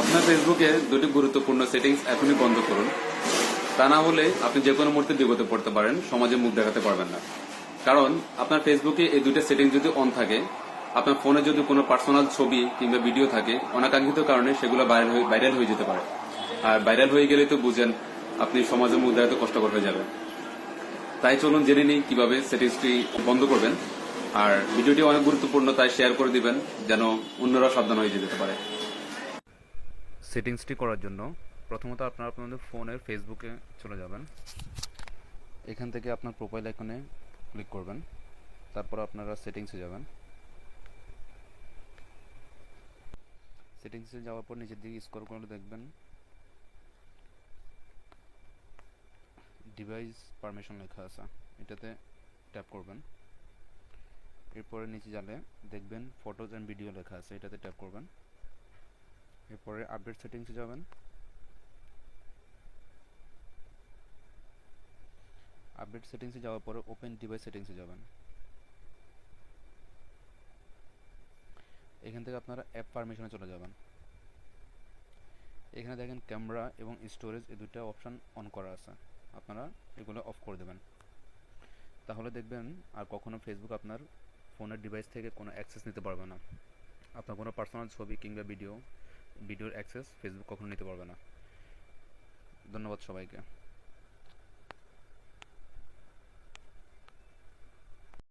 আপনার ফেসবুকে দুটি গুরুত্বপূর্ণ সেটিংস এখনই বন্ধ করুন। তা না হলে আপনি যে কোনো মুহূর্তে বিপদে পড়তে পারেন, সমাজে মুখ দেখাতে পারবেন না। কারণ আপনার ফেসবুকে এই দুইটা সেটিং যদি অন থাকে, আপনার ফোনে যদি কোনো পার্সোনাল ছবি কিংবা ভিডিও থাকে, অনাকাঙ্ক্ষিত কারণে সেগুলো ভাইরাল হয়ে যেতে পারে। আর ভাইরাল হয়ে গেলে তো বুঝেন আপনি সমাজে মুখ দেখাতে কষ্টকর হয়ে যাবে তাই চলুন জেনে নিই কীভাবে সেটিংসটি বন্ধ করবেন। আর ভিডিওটি অনেক গুরুত্বপূর্ণ, তাই শেয়ার করে দিবেন, যেন অন্যরা সাবধান হয়ে যেতে পারে। সেটিংসটি করার জন্য প্রথমত আপনারা আপনাদের ফোনের ফেসবুকে চলে যাবেন। এখান থেকে আপনার প্রোফাইল আইকনে ক্লিক করবেন। তারপর আপনারা সেটিংসে যাবেন। সেটিংসে যাওয়ার পর নিচের দিকে স্ক্রল করলে দেখবেন ডিভাইস পারমিশন লেখা আছে। এটাতে ট্যাপ করবেন। এরপরে নিচে যাবে দেখবেন ফটোজ অ্যান্ড ভিডিও লেখা আছে। এটাতে ট্যাপ করবেন। এরপরে আপডেট সেটিংসে যাবেন। আপডেট সেটিংসে যাওয়ার পরে ওপেন ডিভাইস সেটিংসে যাবেন। এখান থেকে আপনারা অ্যাপ পারমিশনে চলে যাবেন। এখানে দেখেন ক্যামেরা এবং স্টোরেজ এই দুইটা অপশন অন করা আছে। আপনারা এগুলো অফ করে দেবেন। তাহলে দেখবেন আর কখনো ফেসবুক আপনার ফোনের ডিভাইস থেকে কোনো অ্যাক্সেস নিতে পারবে না। আপনার কোনো পার্সোনাল ছবি কিংবা ভিডিও ভিডিওর অ্যাক্সেস ফেসবুক কখনো নিতে পারবে না। ধন্যবাদ সবাইকে।